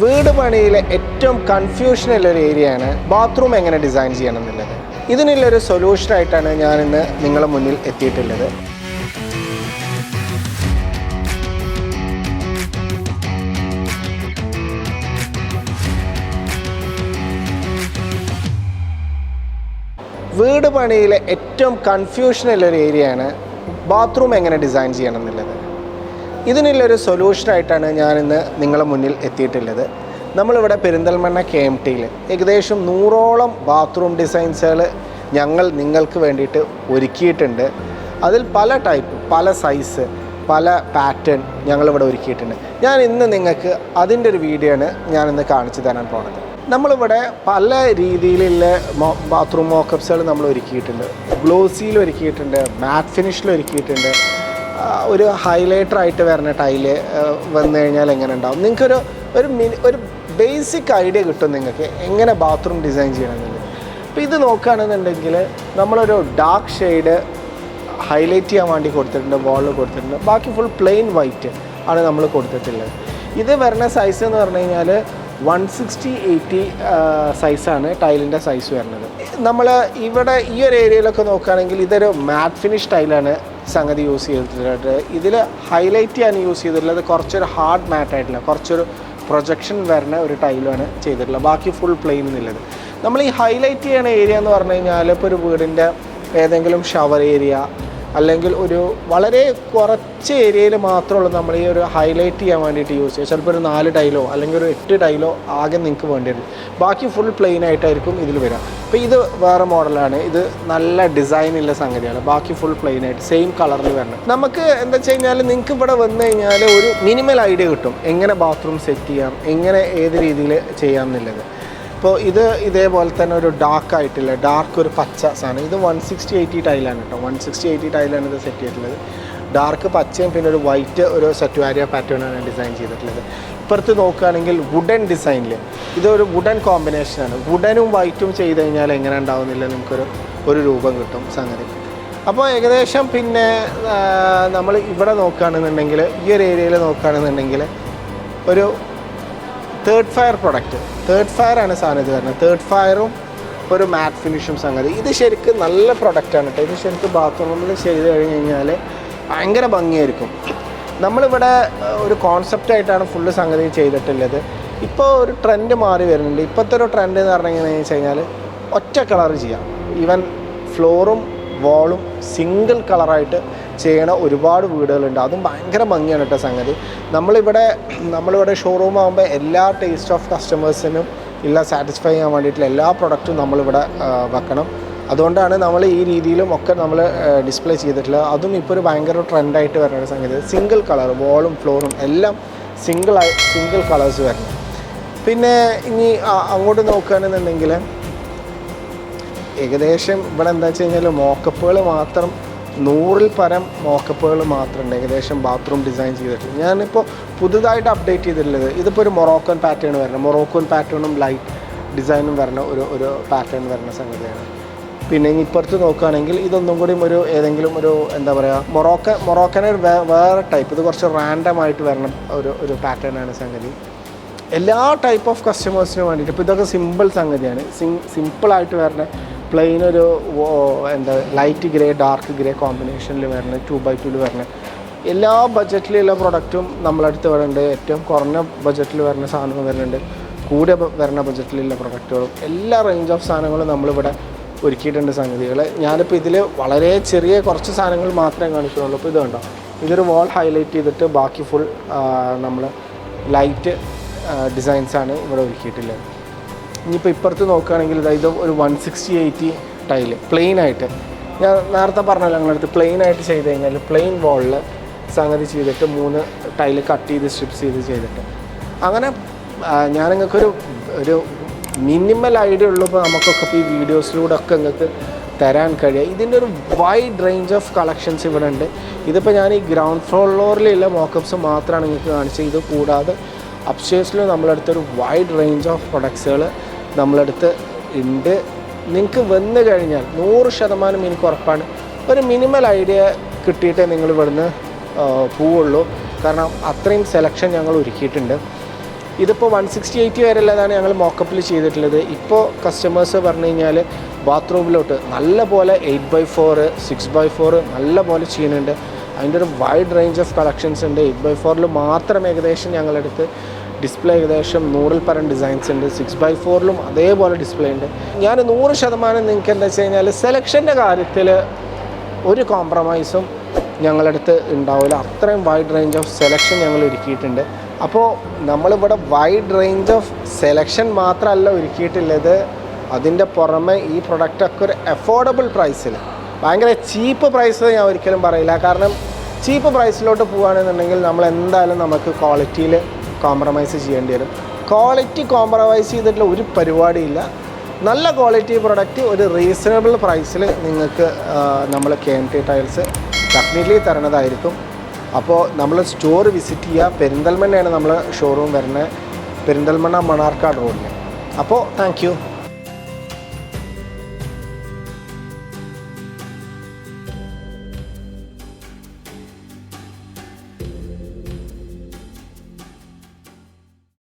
വീട് പണിയിലെ ഏറ്റവും കൺഫ്യൂഷനുള്ള ഒരു ഏരിയയാണ് ബാത്റൂം എങ്ങനെ ഡിസൈൻ ചെയ്യണം എന്നുള്ളത് ഇതിനുള്ളൊരു സൊല്യൂഷനായിട്ടാണ് ഞാൻ ഇന്ന് നിങ്ങളുടെ മുന്നിൽ എത്തിയിട്ടുള്ളത്. വീട് പണിയിലെ ഏറ്റവും കൺഫ്യൂഷനുള്ള ഒരു ഏരിയയാണ് ബാത്റൂം എങ്ങനെ ഡിസൈൻ ചെയ്യണം എന്നുള്ളത് ഇതിനുള്ളൊരു സൊല്യൂഷനായിട്ടാണ് ഞാനിന്ന് നിങ്ങളുടെ മുന്നിൽ എത്തിയിട്ടുള്ളത്. നമ്മളിവിടെ പെരിന്തൽമണ്ണ കെ എം ടിയിൽ ഏകദേശം നൂറോളം ബാത്റൂം ഡിസൈൻസുകൾ ഞങ്ങൾ നിങ്ങൾക്ക് വേണ്ടിയിട്ട് ഒരുക്കിയിട്ടുണ്ട്. അതിൽ പല ടൈപ്പ് പല സൈസ് പല പാറ്റേൺ ഞങ്ങളിവിടെ ഒരുക്കിയിട്ടുണ്ട്. ഞാൻ ഇന്ന് നിങ്ങൾക്ക് അതിന്റെ ഒരു വീഡിയോ ആണ് ഞാനിന്ന് കാണിച്ചു തരാൻ പോണത്. നമ്മളിവിടെ പല രീതിയിലുള്ള ബാത്റൂം മോക്കപ്സുകൾ നമ്മൾ ഒരുക്കിയിട്ടുണ്ട് ഗ്ലോസിയിൽ ഒരുക്കിയിട്ടുണ്ട് മാറ്റ് ഫിനിഷിൽ ഒരുക്കിയിട്ടുണ്ട്. ഒരു ഹൈലൈറ്റർ ആയിട്ട് വരുന്ന ടൈൽ വന്നു കഴിഞ്ഞാൽ എങ്ങനെ ഉണ്ടാവും? നിങ്ങൾക്കൊരു ഒരു മിനി ഒരു ബേസിക് ഐഡിയ കിട്ടും നിങ്ങൾക്ക്. എങ്ങനെ ബാത്റൂം ഡിസൈൻ ചെയ്യണമെന്നുള്ളത് അപ്പോൾ ഇത് നോക്കുകയാണെന്നുണ്ടെങ്കിൽ നമ്മളൊരു ഡാർക്ക് ഷെയ്ഡ് ഹൈലൈറ്റ് ചെയ്യാൻ വേണ്ടി കൊടുത്തിട്ടുണ്ട് വാളിൽ കൊടുത്തിട്ടുണ്ട്. ബാക്കി ഫുൾ പ്ലെയിൻ വൈറ്റ് ആണ് നമ്മൾ കൊടുത്തിട്ടുള്ളത്. ഇത് വരുന്ന സൈസ് എന്ന് പറഞ്ഞു കഴിഞ്ഞാൽ വൺ സിക്സ്റ്റി എയ്റ്റി സൈസാണ് ടൈലിന്റെ സൈസ് വരുന്നത്. നമ്മൾ ഇവിടെ ഈ ഒരു ഏരിയയിലൊക്കെ നോക്കുകയാണെങ്കിൽ ഇതൊരു മാറ്റ് ഫിനിഷ് ടൈലാണ് സംഗതി യൂസ് ചെയ്തിട്ടുണ്ട് ഇതിൽ ഹൈലൈറ്റ് ചെയ്യാൻ യൂസ് ചെയ്തിട്ടുള്ളത് കുറച്ചൊരു ഹാർഡ് മാറ്റായിട്ടില്ല കുറച്ചൊരു പ്രൊജക്ഷൻ വരുന്ന ഒരു ടൈലാണ് ചെയ്തിട്ടുള്ളത്. ബാക്കി ഫുൾ പ്ലെയിൻ എന്നുള്ളത് നമ്മൾ ഈ ഹൈലൈറ്റ് ചെയ്യണ ഏരിയ എന്ന് പറഞ്ഞു കഴിഞ്ഞാൽ ഇപ്പോൾ ഒരു വീടിന്റെ ഏതെങ്കിലും ഷവർ ഏരിയ അല്ലെങ്കിൽ ഒരു വളരെ കുറച്ച് ഏരിയയിൽ മാത്രമുള്ളൂ നമ്മൾ ഈ ഒരു ഹൈലൈറ്റ് ചെയ്യാൻ വേണ്ടിയിട്ട് യൂസ് ചെയ്യുക. ചിലപ്പോൾ ഒരു നാല് ടൈലോ അല്ലെങ്കിൽ ഒരു എട്ട് ടൈലോ ആകെ നിങ്ങൾക്ക് വേണ്ടി വരും ബാക്കി ഫുൾ പ്ലെയിൻ ആയിട്ടായിരിക്കും ഇതിൽ വരിക. അപ്പോൾ ഇത് വേറെ മോഡലാണ് ഇത് നല്ല ഡിസൈൻ ഉള്ള സംഗതിയാണ്. ബാക്കി ഫുൾ പ്ലെയിൻ ആയിട്ട് സെയിം കളറിൽ വരണം. നമുക്ക് എന്താ വെച്ച് കഴിഞ്ഞാൽ നിങ്ങൾക്ക് ഇവിടെ വന്നു കഴിഞ്ഞാൽ ഒരു മിനിമൽ ഐഡിയ കിട്ടും. എങ്ങനെ ബാത്റൂം സെറ്റ് ചെയ്യാം എങ്ങനെ ഏത് രീതിയിൽ ചെയ്യാം എന്നുള്ളത്. ഇപ്പോൾ ഇത് ഇതേപോലെ തന്നെ ഒരു ഡാർക്ക് ആയിട്ടില്ല? ഡാർക്ക് ഒരു പച്ച സാധനം. ഇത് വൺ സിക്സ്റ്റി എയ്റ്റി ടൈലാണ് കേട്ടോ വൺ സിക്സ്റ്റി എയ്റ്റി ടൈലാണ് ഇത് സെറ്റ് ചെയ്തിട്ടുള്ളത്. ഡാർക്ക് പച്ചയും പിന്നെ ഒരു വൈറ്റ് ഒരു സെറ്റുവാരിയ പാറ്റേണാണ് ഡിസൈൻ ചെയ്തിട്ടുള്ളത്. ഇപ്പുറത്ത് നോക്കുകയാണെങ്കിൽ വുഡൻ ഡിസൈനിൽ ഇതൊരു വുഡൻ കോമ്പിനേഷനാണ് വുഡനും വൈറ്റും ചെയ്ത് കഴിഞ്ഞാൽ എങ്ങനെ ഉണ്ടാവുന്നില്ല നമുക്കൊരു ഒരു രൂപം കിട്ടും സംഗതി. അപ്പോൾ ഏകദേശം പിന്നെ നമ്മൾ ഇവിടെ നോക്കുകയാണെന്നുണ്ടെങ്കിൽ ഈ ഒരു ഏരിയയിൽ നോക്കുകയാണെന്നുണ്ടെങ്കിൽ ഒരു third fire product third fire ആണ് സാധനം ഇത് വരുന്നത്. തേർഡ് ഫയറും ഒരു മാറ്റ് ഫിനിഷും സംഗതി. ഇത് ശരിക്കും നല്ല പ്രൊഡക്റ്റാണ് കേട്ടോ ഇത് ശരിക്കും ബാത്റൂമിൽ ചെയ്ത് കഴിഞ്ഞ് കഴിഞ്ഞാൽ ഭയങ്കര ഭംഗിയായിരിക്കും. നമ്മളിവിടെ ഒരു കോൺസെപ്റ്റായിട്ടാണ് ഫുള്ള് സംഗതി ചെയ്തിട്ടുള്ളത്. ഇപ്പോൾ ഒരു ട്രെൻഡ് മാറി വരുന്നുണ്ട്. ഇപ്പോഴത്തെ ഒരു ട്രെൻഡ് എന്ന് പറഞ്ഞു കഴിഞ്ഞാൽ കഴിഞ്ഞാൽ ഒറ്റ കളർ ചെയ്യാം. ഈവൻ ഫ്ലോറും വാളും സിംഗിൾ കളറായിട്ട് ചെയ്യണ ഒരുപാട് വീടുകളുണ്ട്. അതും ഭയങ്കര ഭംഗിയാണ് കേട്ടോ സംഗതി. നമ്മളിവിടെ നമ്മളിവിടെ ഷോറൂം ആകുമ്പോൾ എല്ലാ ടേസ്റ്റ് ഓഫ് കസ്റ്റമേഴ്സിനും ഇല്ല സാറ്റിസ്ഫൈ ചെയ്യാൻ വേണ്ടിയിട്ടുള്ള എല്ലാ പ്രൊഡക്റ്റും നമ്മളിവിടെ വെക്കണം. അതുകൊണ്ടാണ് നമ്മൾ ഈ രീതിയിലും ഒക്കെ നമ്മൾ ഡിസ്പ്ലേ ചെയ്തിട്ടുള്ളത്. അതും ഇപ്പോൾ ഒരു ഭയങ്കര ട്രെൻഡായിട്ട് വരുന്ന സംഗതി. സിംഗിൾ കളർ വോളും ഫ്ലോറും എല്ലാം സിംഗിൾ സിംഗിൾ കളേഴ്സ് വരണം. പിന്നെ ഇനി അങ്ങോട്ട് നോക്കുകയാണെന്നുണ്ടെങ്കിൽ ഏകദേശം ഇവിടെ എന്താ വെച്ച് കഴിഞ്ഞാൽ മോക്കപ്പുകൾ മാത്രം നൂറിൽ പരം മോക്കപ്പുകൾ മാത്രമുണ്ട്. ഏകദേശം ബാത്റൂം ഡിസൈൻ ചെയ്തിട്ട് ഞാനിപ്പോൾ പുതുതായിട്ട് അപ്ഡേറ്റ് ചെയ്തിട്ടുള്ളത് ഇതിപ്പോൾ ഒരു മൊറോക്കൻ പാറ്റേൺ വരണം. മൊറോക്കൻ പാറ്റേണും ലൈറ്റ് ഡിസൈനും വരണ ഒരു ഒരു പാറ്റേൺ വരണ സംഗതിയാണ്. പിന്നെ ഇപ്പുറത്ത് നോക്കുകയാണെങ്കിൽ ഇതൊന്നും കൂടി ഒരു ഏതെങ്കിലും ഒരു എന്താ പറയുക മൊറോക്ക മൊറോക്കനെ വേറെ ടൈപ്പ് ഇത് കുറച്ച് റാൻഡം ആയിട്ട് വരണം ഒരു ഒരു പാറ്റേൺ ആണ് സംഗതി. എല്ലാ ടൈപ്പ് ഓഫ് കസ്റ്റമേഴ്സിനും വേണ്ടിയിട്ട് ഇപ്പോൾ ഇതൊക്കെ സിമ്പിൾ സംഗതിയാണ്. സിം സിമ്പിളായിട്ട് വരുന്ന പ്ലെയിൻ ഒരു എന്താ ലൈറ്റ് ഗ്രേ ഡാർക്ക് ഗ്രേ കോമ്പിനേഷനിൽ വരുന്ന ടു ബൈ ടുവിൽ വരുന്ന എല്ലാ ബഡ്ജറ്റിലുള്ള പ്രൊഡക്റ്റും നമ്മളടുത്ത് വരുന്നുണ്ട് ഏറ്റവും കുറഞ്ഞ ബഡ്ജറ്റിൽ വരുന്ന സാധനങ്ങൾ വരുന്നുണ്ട് കൂടെ വരുന്ന ബഡ്ജറ്റിലുള്ള പ്രൊഡക്റ്റുകളും എല്ലാ റേഞ്ച് ഓഫ് സാധനങ്ങളും നമ്മളിവിടെ ഒരുക്കിയിട്ടുണ്ട് സംഗതികൾ ഞാനിപ്പോൾ ഇതിൽ വളരെ ചെറിയ കുറച്ച് സാധനങ്ങൾ മാത്രമേ കാണിക്കുന്നുള്ളൂ ഇപ്പോൾ ഇത് കണ്ടോ? ഇതൊരു വാൾ ഹൈലൈറ്റ് ചെയ്തിട്ട് ബാക്കി ഫുൾ നമ്മൾ ലൈറ്റ് ഡിസൈൻസാണ് ഇവിടെ ഒരുക്കിയിട്ടുള്ളത്. ഇനിയിപ്പോൾ ഇപ്പുറത്ത് നോക്കുകയാണെങ്കിൽ ഇതാ ഒരു one sixty eighty tile plain ആയിട്ട്. ഞാൻ നേരത്തെ പറഞ്ഞല്ലോ ഞങ്ങളടുത്ത് പ്ലെയിൻ ആയിട്ട് ചെയ്ത് കഴിഞ്ഞാൽ പ്ലെയിൻ വാളിൽ സംഗതി ചെയ്തിട്ട് മൂന്ന് ടൈൽ കട്ട് ചെയ്ത് സ്ട്രിപ്സ് ചെയ്ത് ചെയ്തിട്ട്. അങ്ങനെ ഞാൻ നിങ്ങൾക്കൊരു ഒരു മിനിമൽ ഐഡിയ ഉള്ളപ്പോൾ നമുക്കൊക്കെ ഈ വീഡിയോസിലൂടെ ഒക്കെ നിങ്ങൾക്ക് തരാൻ കഴിയുക. ഇതിന്റെ ഒരു വൈഡ് റേഞ്ച് ഓഫ് കളക്ഷൻസ് ഇവിടെ ഉണ്ട്. ഇതിപ്പോൾ ഞാൻ ഈ ഗ്രൗണ്ട് ഫ്ലോറിലുള്ള മോക്കപ്സ് മാത്രമാണ് നിങ്ങൾക്ക് കാണിച്ചത്. ഇത് കൂടാതെ അപ്സ്റ്റേഴ്സിൽ നമ്മളെടുത്തൊരു വൈഡ് റേഞ്ച് ഓഫ് പ്രൊഡക്ട്സുകൾ നമ്മളടുത്ത് ഉണ്ട്. നിങ്ങൾക്ക് വന്ന് കഴിഞ്ഞാൽ നൂറ് ശതമാനം എനിക്ക് ഉറപ്പാണ്. ഒരു മിനിമൽ ഐഡിയ കിട്ടിയിട്ടേ നിങ്ങൾ ഇവിടുന്ന് പോവുള്ളൂ. കാരണം അത്രയും സെലക്ഷൻ ഞങ്ങൾ ഒരുക്കിയിട്ടുണ്ട്. ഇതിപ്പോൾ വൺ സിക്സ്റ്റി എയ്റ്റ് വരെയുള്ളതാണ് ഞങ്ങൾ മോക്കപ്പിൽ ചെയ്തിട്ടുള്ളത്. ഇപ്പോൾ കസ്റ്റമേഴ്സ് പറഞ്ഞു കഴിഞ്ഞാൽ ബാത്റൂമിലോട്ട് നല്ല പോലെ eight by four six by four നല്ല പോലെ ചെയ്യുന്നുണ്ട്. അതിന്റെ ഒരു വൈഡ് റേഞ്ച് ഓഫ് കളക്ഷൻസ് ഉണ്ട്. എയ്റ്റ് ബൈ ഫോറിൽ മാത്രം ഏകദേശം ഞങ്ങളെടുത്ത് ഡിസ്പ്ലേ ഏകദേശം നൂറിൽ പരം ഡിസൈൻസ് ഉണ്ട്. സിക്സ് ബൈ ഫോറിലും അതേപോലെ ഡിസ്പ്ലേ ഉണ്ട്. ഞാൻ നൂറ് ശതമാനം നിങ്ങൾക്ക് എന്താ വെച്ച് കഴിഞ്ഞാൽ സെലക്ഷന്റെ കാര്യത്തിൽ ഒരു കോംപ്രമൈസും ഞങ്ങളടുത്ത് ഉണ്ടാവില്ല. അത്രയും വൈഡ് റേഞ്ച് ഓഫ് സെലക്ഷൻ ഞങ്ങൾ ഒരുക്കിയിട്ടുണ്ട്. അപ്പോൾ നമ്മളിവിടെ വൈഡ് റേഞ്ച് ഓഫ് സെലക്ഷൻ മാത്രമല്ല ഒരുക്കിയിട്ടുള്ളത്. അതിന്റെ പുറമെ ഈ പ്രൊഡക്റ്റൊക്കെ ഒരു അഫോർഡബിൾ പ്രൈസിൽ ഭയങ്കര ചീപ്പ് പ്രൈസ് ഞാൻ ഒരിക്കലും പറയില്ല. കാരണം ചീപ്പ് പ്രൈസിലോട്ട് പോകുകയാണെന്നുണ്ടെങ്കിൽ നമ്മൾ എന്തായാലും നമുക്ക് ക്വാളിറ്റിയിൽ കോംപ്രമൈസ് ചെയ്യേണ്ടി വരും. ക്വാളിറ്റി കോംപ്രമൈസ് ചെയ്തിട്ടുള്ള ഒരു പരിപാടിയില്ല. നല്ല ക്വാളിറ്റി പ്രൊഡക്റ്റ് ഒരു റീസണബിൾ പ്രൈസിൽ നിങ്ങൾക്ക് നമ്മൾ K M T tiles definitely തരണതായിരിക്കും. അപ്പോൾ നമ്മൾ സ്റ്റോർ വിസിറ്റ് ചെയ്യുക പെരിന്തൽമണ്ണയാണ് നമ്മൾ ഷോറൂം വരുന്നത്. പെരിന്തൽമണ്ണ മണാർക്കാട് റോഡിൽ അപ്പോൾ താങ്ക്